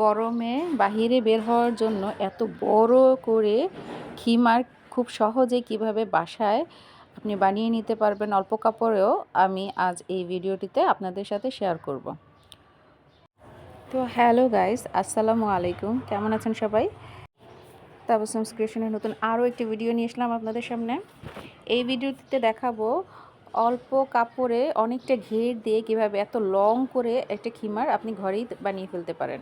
গরমে বাহিরে বের হওয়ার জন্য এত বড় করে খিমার খুব সহজে কীভাবে বাসায় আপনি বানিয়ে নিতে পারবেন অল্প কাপড়েও আমি আজ এই ভিডিওটিতে আপনাদের সাথে শেয়ার করব। তো হ্যালো গাইস আসসালামু আলাইকুম। কেমন আছেন সবাই? তাবসম ক্রিয়েশনের নতুন আরও একটি ভিডিও নিয়ে আসলাম আপনাদের সামনে। এই ভিডিওটিতে দেখাবো অল্প কাপড়ে অনেকটা ঘের দিয়ে কীভাবে এত লং করে একটা খিমার আপনি ঘরেই বানিয়ে ফেলতে পারেন।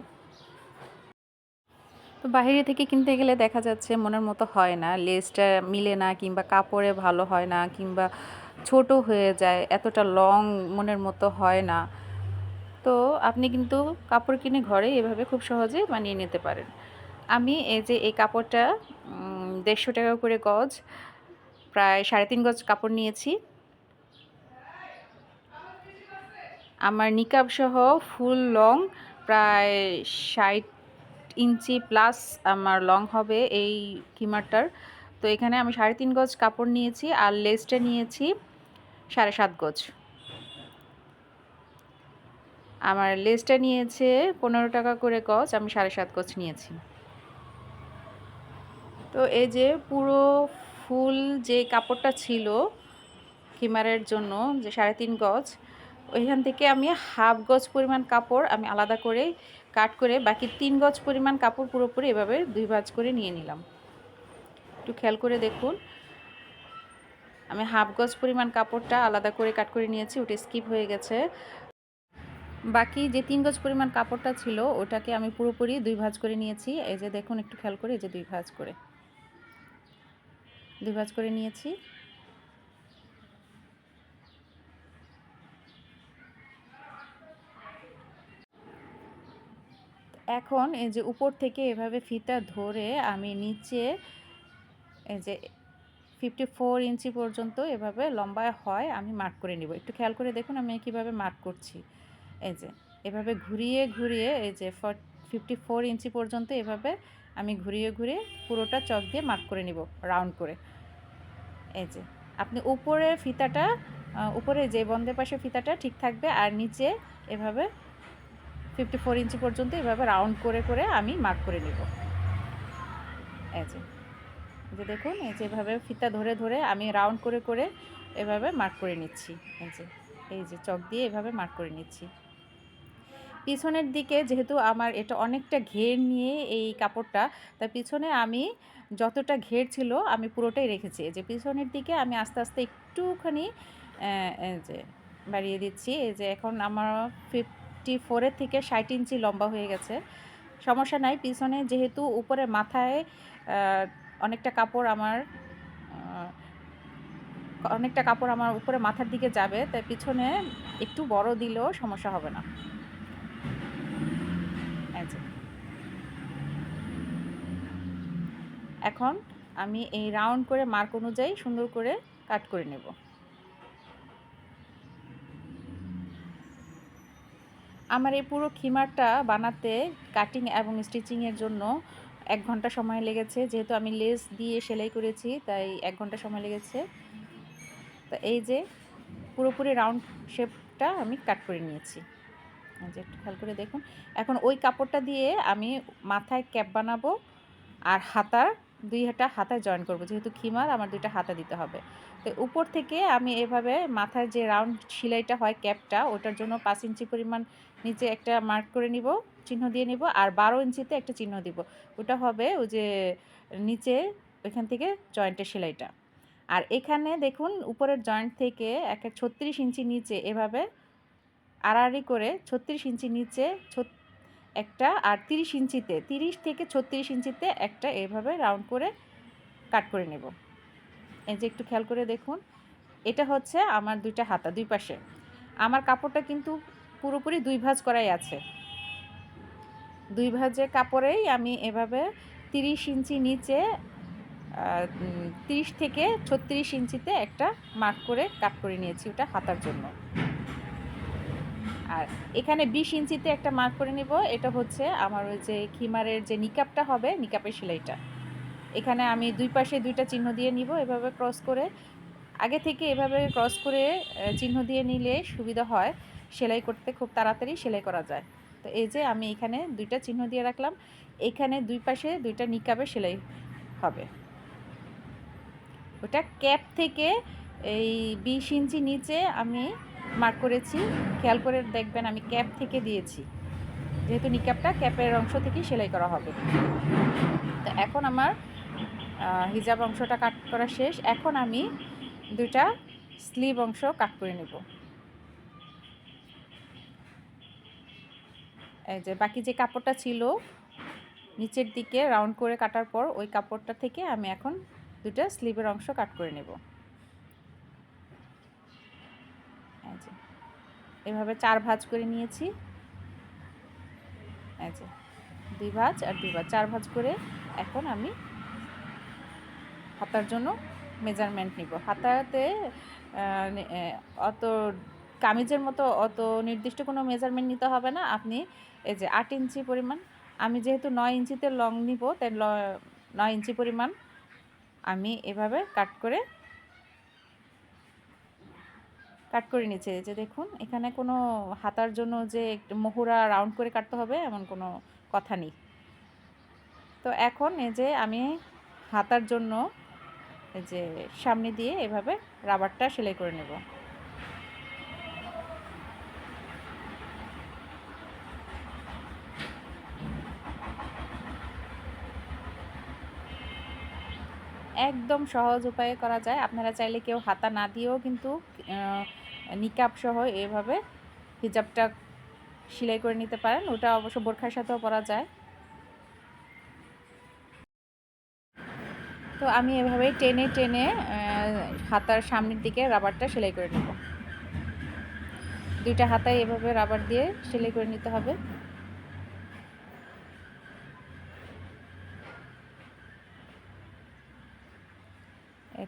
তো বাইরে থেকে কিনতে গেলে দেখা যাচ্ছে মনের মতো হয় না। লেসটা মিলে না কিংবা কাপড়ে ভালো হয় না কিংবা ছোট হয়ে যায়, এতটা লং মনের মতো হয় না। তো আপনি কিন্তু কাপড় কিনে ঘরে এভাবে খুব সহজে বানিয়ে নিতে পারেন। আমি এই যে এই কাপড়টা দেড়শো টাকা করে গজ, প্রায় সাড়ে তিন গজ কাপড় নিয়েছি। আমার নিকাব সহ ফুল লং প্রায় ষাট ইঞ্চি প্লাস আমার লং হবে এই কিমারটার। তো এখানে আমি সাড়ে তিন গজ কাপড় নিয়েছি আর লেসটা নিয়েছি সাড়ে সাত গজ। আমার লেসটা নিয়েছে পনেরো টাকা করে গজ, আমি সাড়ে সাত গজ নিয়েছি। তো এই যে পুরো ফুল যে কাপড়টা ছিল খিমারের জন্য যে সাড়ে তিন গজ ওইখান থেকে আমি হাফ গজ পরিমাণ কাপড় আমি আলাদা করে কাট করে বাকি তিন গজ পরিমাণ কাপড় পুরোপুরি এভাবে দুই ভাজ করে নিয়ে নিলাম। একটু খেয়াল করে দেখুন। আমি হাফ গজ পরিমাণ কাপড়টা আলাদা করে কাট করে নিয়েছি, ওটা স্কিপ হয়ে গেছে। বাকি যে তিন গজ পরিমাণ কাপড়টা ছিল, ওটাকে আমি পুরোপুরি দুই ভাজ করে নিয়েছি। এই যে দেখুন, একটু খেয়াল করে, এই যে দুই ভাজ করে। দুই ভাজ করে নিয়েছি। এখন এই যে উপর থেকে এভাবে ফিতা ধরে আমি নিচে এই যে ফিফটি ফোর ইঞ্চি পর্যন্ত এভাবে লম্বায় হয়, আমি মার্ক করে নিব। একটু খেয়াল করে দেখুন আমি কীভাবে মার্ক করছি। এই যে, এভাবে ঘুরিয়ে ঘুরিয়ে এই যে ফিফটি ফোর ইঞ্চি পর্যন্ত এভাবে আমি ঘুরিয়ে ঘুরিয়ে পুরোটা চক দিয়ে মার্ক করে নিব রাউন্ড করে। এই যে, আপনি উপরের ফিতাটা উপরে যে বন্ধের পাশে ফিতাটা ঠিক থাকবে আর নিচে এভাবে ফিফটি ফোর ইঞ্চি পর্যন্ত এভাবে রাউন্ড করে করে আমি মার্ক করে নিব। এই যে যে দেখুন, এই যে এভাবে ফিতা ধরে ধরে আমি রাউন্ড করে করে এভাবে মার্ক করে নিচ্ছি। এই যে এই যে চক দিয়ে এভাবে মার্ক করে নিচ্ছি। পিছনের দিকে যেহেতু আমার এটা অনেকটা ঘের নিয়ে এই কাপড়টা, তাই পিছনে আমি যতটা ঘের ছিল আমি পুরোটাই রেখেছি। যে পিছনের দিকে আমি আস্তে আস্তে একটুখানি যে বাড়িয়ে দিচ্ছি। এই যে এখন আমার ফিফ ফিফটি ফোরের থেকে ষাট ইঞ্চি লম্বা হয়ে গেছে। সমস্যা নাই, পিছনে যেহেতু উপরে মাথায় অনেকটা কাপড় আমার অনেকটা কাপড় আমার উপরে মাথার দিকে যাবে, তাই পিছনে একটু বড় দিলেও সমস্যা হবে না। এখন আমি এই রাউন্ড করে মার্ক অনুযায়ী সুন্দর করে কাট করে নেব। আমার এই পুরো খিমারটা বানাতে কাটিং এবং স্টিচিংয়ের জন্য এক ঘণ্টা সময় লেগেছে। যেহেতু আমি লেস দিয়ে সেলাই করেছি, তাই এক ঘণ্টা সময় লেগেছে। তো এই যে পুরোপুরি রাউন্ড শেপটা আমি কাট করে নিয়েছি। যে একটু খেয়াল করে দেখুন। এখন ওই কাপড়টা দিয়ে আমি মাথায় ক্যাপ বানাবো আর হাতার দুই হাতা হাতায় জয়েন করব। যেহেতু খিমার, আমার দুইটা হাতা দিতে হবে। তো উপর থেকে আমি এভাবে মাথার যে রাউন্ড সেলাইটা হয় ক্যাপটা, ওটার জন্য পাঁচ ইঞ্চি পরিমাণ নিচে একটা মার্ক করে নিব, চিহ্ন দিয়ে নিব, আর বারো ইঞ্চিতে একটা চিহ্ন দিব। ওটা হবে ওই যে নিচে ওইখান থেকে জয়েন্টের সেলাইটা। আর এখানে দেখুন, উপরের জয়েন্ট থেকে একটা ছত্রিশ ইঞ্চি নিচে এভাবে আড়াআড়ি করে ছত্রিশ ইঞ্চি নিচে একটা আর তিরিশ ইঞ্চিতে, তিরিশ থেকে ছত্রিশ ইঞ্চিতে একটা এভাবে রাউন্ড করে কাট করে নেব। এই যে একটু খেয়াল করে দেখুন, এটা হচ্ছে আমার দুইটা হাতা দুই পাশে। আমার কাপড়টা কিন্তু পুরোপুরি দুই ভাঁজ করাই আছে। দুই ভাঁজে কাপড়েই আমি এভাবে তিরিশ ইঞ্চি নিচে তিরিশ থেকে ছত্রিশ ইঞ্চিতে একটা মার্ক করে কাট করে নিয়েছি ওটা হাতার জন্য। আর এখানে বিশ ইঞ্চিতে একটা মার্ক করে নিব। এটা হচ্ছে আমার ওই যে খিমারের যে নিকাপটা হবে নিকাপের সেলাইটা। এখানে আমি দুই পাশে দুইটা চিহ্ন দিয়ে নিব এভাবে ক্রস করে। আগে থেকে এভাবে ক্রস করে চিহ্ন দিয়ে নিলে সুবিধা হয়। সেলাই করতে খুব তাড়াতাড়ি সেলাই করা যায়। তো এই যে আমি এখানে দুইটা চিহ্ন দিয়ে রাখলাম। এখানে দুই পাশে দুইটা নিকাবে সেলাই হবে। ওটা ক্যাপ থেকে এই বিশ ইঞ্চি নিচে আমি মার্ক করেছি। খেয়াল করে দেখবেন আমি ক্যাপ থেকে দিয়েছি। যেহেতু নিকাপটা ক্যাপের অংশ থেকেই সেলাই করা হবে। তো এখন আমার হিজাব অংশটা কাট করা শেষ। এখন আমি দুইটা স্লিভ অংশ কাট করে নেব। এই যে বাকি যে কাপড়টা ছিল, নিচের দিকে রাউন্ড করে কাটার পর ওই কাপড়টা থেকে আমি এখন দুটো স্লিভের অংশ কাট করে নেব। এই যে, এভাবে চার ভাঁজ করে নিয়েছি। এই যে, দুই ভাঁজ আর দুই ভাঁজ। চার ভাঁজ করে এখন আমি হাতার জন্য মেজারমেন্ট নিব। হাতাতে অত কামিজের মতো অত নির্দিষ্ট কোনো মেজারমেন্ট নিতে হবে না। আপনি এই যে আট ইঞ্চি পরিমাণ, আমি যেহেতু নয় ইঞ্চিতে লং নিব, তাই নয় ইঞ্চি পরিমাণ আমি এভাবে কাট করে কাট করে নিচ্ছে যে দেখুন, এখানে কোনো হাতার জন্য যে মোহরা রাউন্ড করে কাটতে হবে এমন কোনো কথা নেই। তো এখন এই যে আমি হাতার জন্য এই যে সামনে দিয়ে এভাবে রাবারটা সেলাই করে নেব। একদম সহজ উপায়ে করা যায়। আপনারা চাইলে কেউ হাতা না দিয়েও কিন্তু নিকাব সহ এভাবে হিজাবটা সেলাই করে নিতে পারেন। ওটা অবশ্য বোরখার সাথেও পরা যায়। তো আমি এভাবে টেনে টেনে হাতার সামনের দিকে রাবারটা সেলাই করে নেব। দুইটা হাতায় এভাবে রাবার দিয়ে সেলাই করে নিতে হবে।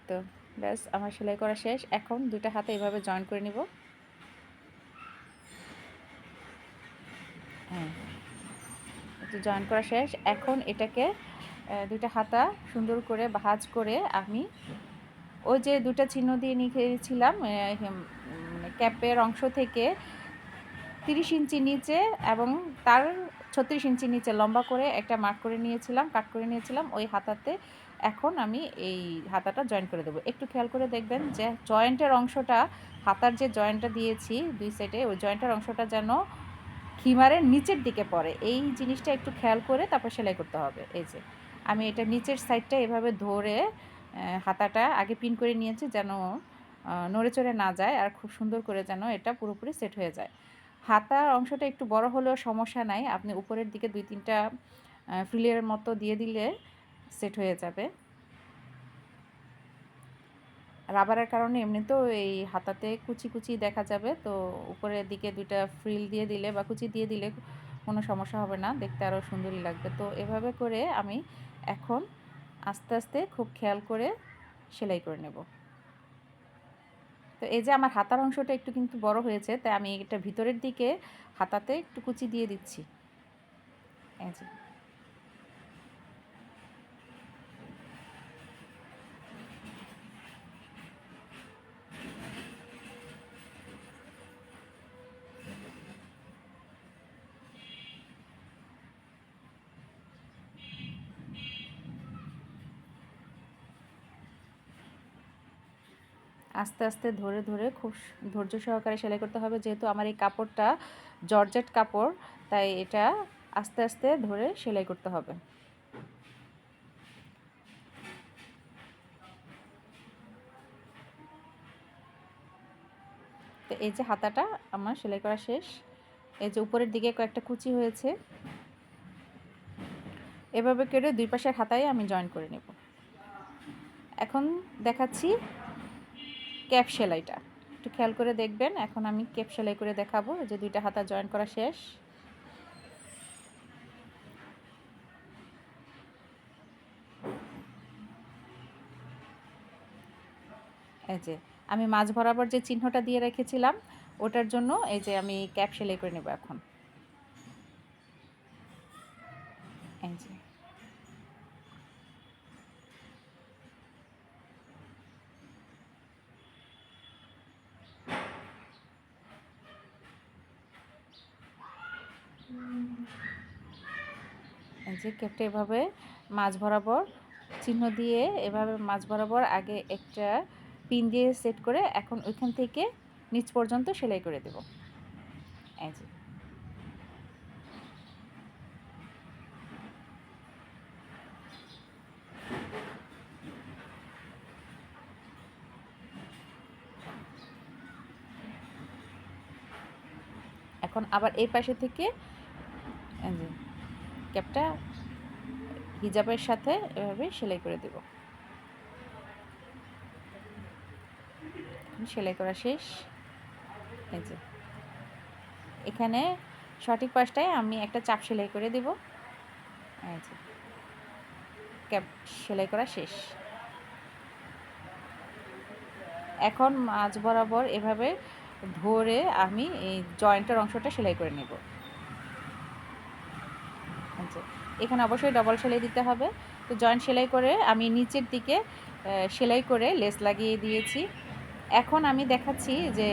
তো ব্যাস, আমার সেলাই করা শেষ। এখন দুইটা হাতে এভাবে জয়েন করে নিব। হ্যাঁ জয়েন করা শেষ। এখন এটাকে দুইটা হাতা সুন্দর করে ভাজ করে আমি ওই যে দুটা চিহ্ন দিয়ে নিয়েছিলাম ক্যাপের অংশ থেকে তিরিশ ইঞ্চি নিচে এবং তার ছত্রিশ ইঞ্চি নিচে লম্বা করে একটা মার্ক করে নিয়েছিলাম, কাট করে নিয়েছিলাম ওই হাতাতে। এখন আমি এই হাতাটা জয়েন করে দেবো। একটু খেয়াল করে দেখবেন যে জয়েন্টের অংশটা, হাতার যে জয়েন্টটা দিয়েছি দুই সাইডে ওই জয়েন্টের অংশটা যেন খিমারের নিচের দিকে পড়ে। এই জিনিসটা একটু খেয়াল করে তারপর সেলাই করতে হবে। এই যে, আমি এটা নিচের সাইডটা এভাবে ধরে হাতাটা আগে পিন করে নিয়েছি যেন নড়ে চড়ে না যায় আর খুব সুন্দর করে যেন এটা পুরোপুরি সেট হয়ে যায়। হাতার অংশটা একটু বড় হলেও সমস্যা নাই। আপনি উপরের দিকে দুই তিনটা ফ্রিলের মতো দিয়ে দিলে সেট হয়ে যাবে। রাবারের কারণে এমনিতেও এই হাতাতে কুচি কুচি দেখা যাবে, তো উপরের দিকে দুইটা ফ্রিল দিয়ে দিলে বা কুচি দিয়ে দিলে কোনো সমস্যা হবে না, দেখতে আরও সুন্দরই লাগবে। তো এভাবে করে আমি এখন আস্তে আস্তে খুব খেয়াল করে সেলাই করে নেব। তো এই যে আমার হাতার অংশটা একটু কিন্তু বড় হয়েছে, তাই আমি এটা ভিতরের দিকে হাতাতে একটু কুচি দিয়ে দিচ্ছি। এই যে। আস্তে আস্তে ধরে ধরে খুব ধৈর্য সহকারে সেলাই করতে হবে। যেহেতু আমার এই কাপড়টা জর্জেট কাপড়, তাই এটা আস্তে আস্তে ধরে সেলাই করতে হবে। তো এই যে হাতাটা আমার সেলাই করা শেষ। এই যে উপরের দিকে কয়েকটা কুচি হয়েছে। এভাবে কেটে দুই পাশের হাতায় আমি জয়েন করে নেব। এখন দেখাচ্ছি ক্যাপ সেলাইটা। একটু খেয়াল করে দেখবেন, এখন আমি ক্যাপ সেলাই করে দেখাবো যে দুইটা হাতা জয়েন করা শেষ। এই যে, আমি মাঝ বরাবর যে চিহ্নটা দিয়ে রেখেছিলাম, ওটার জন্য এই যে আমি ক্যাপ সেলাই করে নেব এখন এই যে এই যে কেপটা এভাবে মাছ বরাবর চিহ্ন দিয়ে এভাবে মাছ বরাবর আগে একটা পিন দিয়ে সেট করে এখন ওইখান থেকে নিচ পর্যন্ত সেলাই করে দেব। এই এখন আবার এই পাশে থেকে ক্যাপটা হিজাবের সাথে এভাবে সেলাই করে দেব। সেলাই করা শেষ। এই যে। এখানে সঠিক পাশটায় আমি একটা চাপ সেলাই করে দেব। এই যে। ক্যাপ সেলাই করা শেষ। এখন মাঝ বরাবর এভাবে ধরে আমি এই জয়েন্টের অংশটা সেলাই করে নেব আচ্ছা এখানে অবশ্যই ডবল সেলাই দিতে হবে। তো জয়েন্ট সেলাই করে আমি নিচের দিকে সেলাই করে লেস লাগিয়ে দিয়েছি। এখন আমি দেখাচ্ছি যে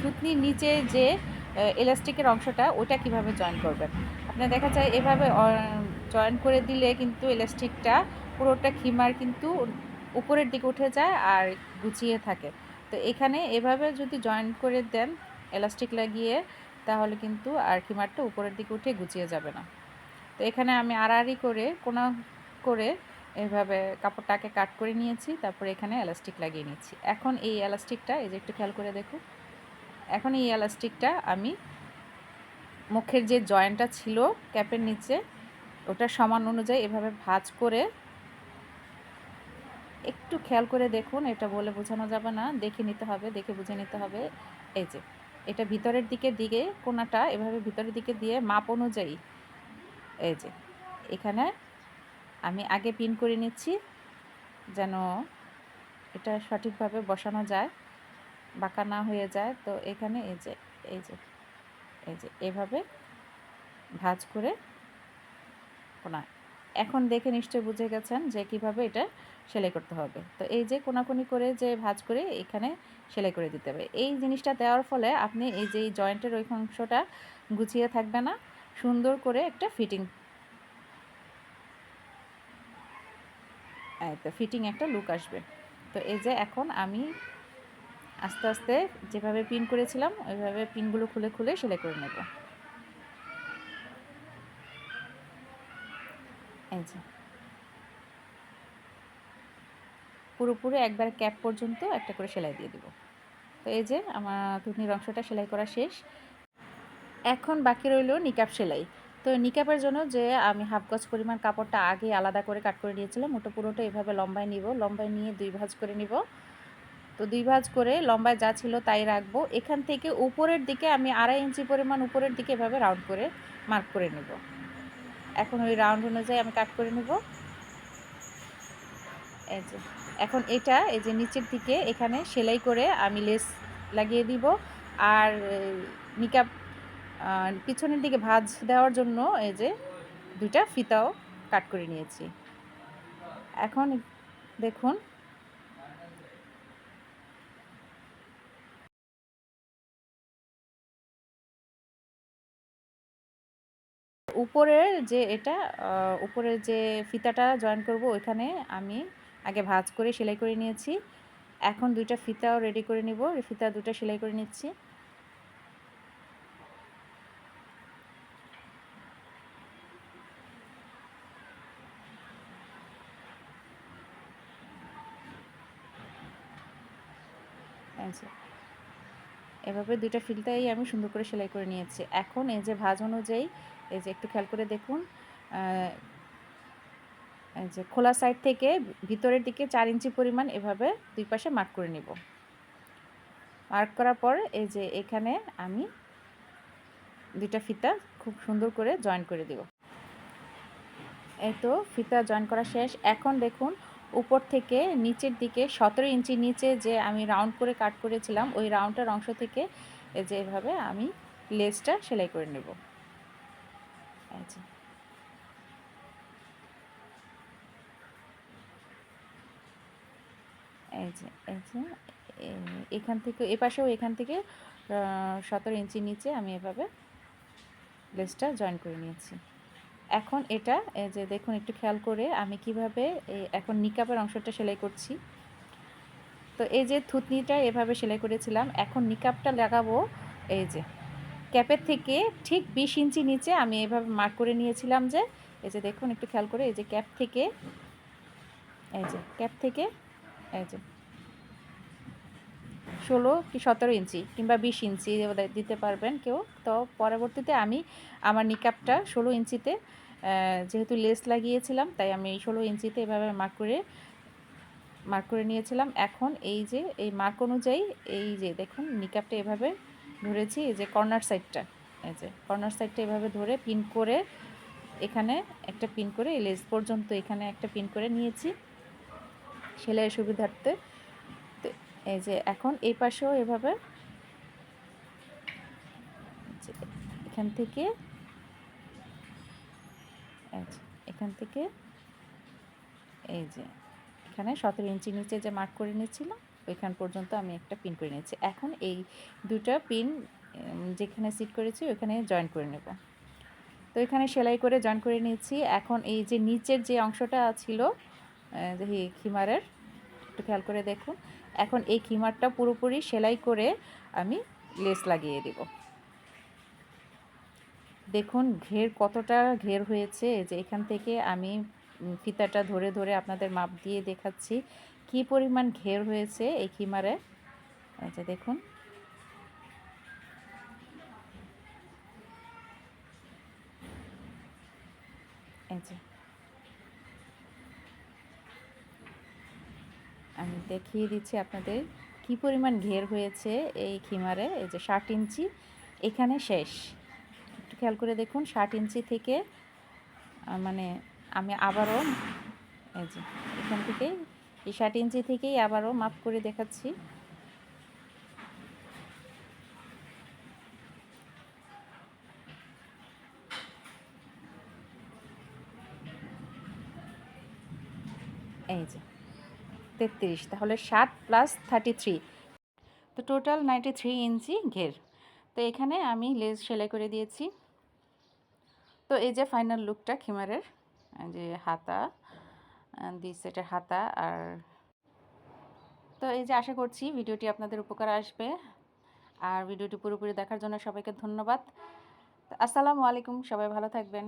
থুতনির নিচে যে এলাস্টিকের অংশটা, ওটা কীভাবে জয়েন করবেন। আপনার দেখা যায় এভাবে জয়েন করে দিলে কিন্তু এলাস্টিকটা পুরোটা খিমার কিন্তু উপরের দিকে উঠে যায় আর গুছিয়ে থাকে। তো এখানে এভাবে যদি জয়েন করে দেন এলাস্টিক লাগিয়ে, তাহলে কিন্তু আর খিমারটা উপরের দিকে উঠে গুছিয়ে যাবে না। তো এখানে আমি আড়াআড়ি করে, কোনা করে এভাবে কাপড়টাকে কাট করে নিয়েছি, তারপরে এখানে এলাস্টিক লাগিয়ে নিচ্ছি। এখন এই এলাস্টিকটা, এই যে একটু খেয়াল করে দেখুন এখন এই এলাস্টিকটা আমি মুখের যে জয়েন্টটা ছিল ক্যাপের নিচে, ওটা সমান অনুযায়ী এভাবে ভাজ করে একটু খেয়াল করে দেখুন, এটা বলে বোঝানো যাবে না, দেখে নিতে হবে, দেখে বুঝে নিতে হবে। এই যে, এটা ভিতরের দিকে দিকে কোনাটা এভাবে ভিতরের দিকে দিয়ে মাপ অনুযায়ী এই যে, এখানে আমি আগে পিন করে নিচ্ছি যেন এটা সঠিকভাবে বসানো যায়, বাঁকা না হয়ে যায়। তো এখানে এই যে এই যে এই যে, এভাবে ভাজ করে কোনা এখন দেখে নিশ্চয়ই বুঝে গেছেন যে কীভাবে এটা সেলাই করতে হবে। তো এই যে কোনাকুনি করে যে ভাজ করে এখানে সেলাই করে দিতে হবে। এই জিনিসটা দেওয়ার ফলে আপনি এই যে জয়েন্টের ওই অংশটা গুছিয়ে থাকবে না সুন্দর করে একটা ফিটিং তো ফিটিং একটা লুক আসবে। তো এই যে এখন আমি আস্তে আস্তে যেভাবে পিন করেছিলাম, ওইভাবে পিনগুলো খুলে খুলে সেলাই করে নেব। এই যে। পুরোপুরি একবার ক্যাপ পর্যন্ত একটা করে সেলাই দিয়ে দিব। তো এই যে আমার থুতনির অংশটা সেলাই করা শেষ। এখন বাকি রইল নিকাপ সেলাই। তো নিকাপের জন্য যে আমি হাফ গজ পরিমাণ কাপড়টা আগে আলাদা করে কাট করে নিয়েছিলাম, ওটা পুরোটা এভাবে লম্বায় নিব। লম্বায় নিয়ে দুই ভাঁজ করে নিব। তো দুই ভাঁজ করে লম্বায় যা ছিল তাই রাখব। এখান থেকে উপরের দিকে আমি আড়াই ইঞ্চি পরিমাণ উপরের দিকে এভাবে রাউন্ড করে মার্ক করে নেব। এখন ওই রাউন্ড অনুযায়ী আমি কাট করে নেব। এই যে, এখন এটা, এই যে নিচের দিকে এখানে সেলাই করে আমি লেস লাগিয়ে দিব। আর নিকাপ পিছনের দিকে ভাজ দেওয়ার জন্য এই যে দুইটা ফিতাও কাট করে নিয়েছি। এখন দেখুন। উপরের যে এটা উপরের যে ফিতাটা জয়েন করব, ওইখানে আমি আগে ভাজ করে সেলাই করে নিয়েছি। এখন দুইটা ফিতাও রেডি করে নিব। ফিতা দুটা সেলাই করে নিচ্ছি আচ্ছা এভাবে দুইটা ফিলটাই আমি সুন্দর করে সেলাই করে নিয়েছি। এখন এই যে ভাজ অনুযায়ী, এই যে একটু খেয়াল করে দেখুন এই যে খোলা সাইড থেকে ভিতরের দিকে চার ইঞ্চি পরিমাণ এভাবে দুই পাশে মার্ক করে নিব। মার্ক করার পর এই যে এখানে আমি দুইটা ফিতা খুব সুন্দর করে জয়েন করে দেব। এই তো ফিতা জয়েন করা শেষ। এখন দেখুন উপর থেকে নিচের দিকে সতেরো ইঞ্চি নিচে যে আমি রাউন্ড করে কাট করেছিলাম, ওই রাউন্ডের অংশ থেকে যে এভাবে আমি লেসটা সেলাই করে নেব। এই যে। এই যে এখান থেকে এপাশেও এখান থেকে সতেরো ইঞ্চি নিচে আমি এভাবে লেসটা জয়েন করে নিয়েছি। এখন এটা যে দেখুন একটু খেয়াল করে আমি কীভাবে এখন নিকাপের অংশটা সেলাই করছি। তো এই যে থুতনিটা এভাবে সেলাই করেছিলাম, এখন নিকাপটা লাগাবো এই যে ক্যাপের থেকে ঠিক বিশ ইঞ্চি নিচে আমি এভাবে মার্ক করে নিয়েছিলাম যে, এই যে দেখুন একটু খেয়াল করে, এই যে ক্যাপ থেকে, এই যে ক্যাপ থেকে, এই যে ষোলো কি সতেরো ইঞ্চি কিংবা বিশ ইঞ্চি দিতে পারবেন কেউ। তো পরবর্তীতে আমি আমার নিকাপটা ষোলো ইঞ্চিতে যেহেতু লেস লাগিয়েছিলাম, তাই আমি ষোলো ইঞ্চিতে এভাবে মার্ক করে মার্ক করে নিয়েছিলাম। এখন এই যে, এই মার্ক অনুযায়ী এই যে দেখুন নিকাপটা এভাবে ধরেছি, এই যে কর্নার সাইডটা, এই যে কর্নার সাইডটা এভাবে ধরে পিন করে এখানে একটা পিন করে লেস পর্যন্ত এখানে একটা পিন করে নিয়েছি। সেলাইয়ের সুবিধার্থে এই যে এখন এই পাশেও এভাবে। এখান থেকে। এখান থেকে। এই যে এখানে সতেরো ইঞ্চি নিচে যে মার্ক করে নিয়েছিলাম, ওইখান পর্যন্ত আমি একটা পিন করে নিয়েছি। এখন এই দুটা পিন যেখানে সিট করেছি, ওইখানে জয়েন করে নেব। তো এখানে সেলাই করে জয়েন করে নিয়েছি। এখন এই যে নিচের যে অংশটা ছিল খিমারের, একটু খেয়াল করে দেখুন। এখন এই খিমারটা পুরোপুরি সেলাই করে আমি লেস লাগিয়ে দেব। দেখুন, ঘের কতটা ঘের হয়েছে। যে এখান থেকে আমি ফিতাটা ধরে ধরে আপনাদের মাপ দিয়ে দেখাচ্ছি। কি পরিমাণ ঘের হয়েছে এই খিমারে? আচ্ছা দেখুন। এই আমি দেখিয়ে দিচ্ছি আপনাদের কি পরিমাণ ঘের হয়েছে এই খিমারে। এই যে ষাট ইঞ্চি, এখানে শেষ। একটু খেয়াল করে দেখুন, ষাট ইঞ্চি থেকে মানে আমি আবারও, এই যে এখান থেকে, এই ষাট ইঞ্চি থেকেই আবারও মাপ করে দেখাচ্ছি। এই যে তেত্রিশ, তাহলে ষাট প্লাস থার্টি থ্রি তো টোটাল নাইনটি থ্রি ইঞ্চি ঘের। তো এখানে আমি লেজ সেলাই করে দিয়েছি। তো এই যে ফাইনাল লুকটা খিমারের যে হাতা দুই সেটের হাতা আর তো এই যে আশা করছি ভিডিওটি আপনাদের উপকার আসবে। আর ভিডিওটি পুরোপুরি দেখার জন্য সবাইকে ধন্যবাদ। আসসালামু আলাইকুম, সবাই ভালো থাকবেন।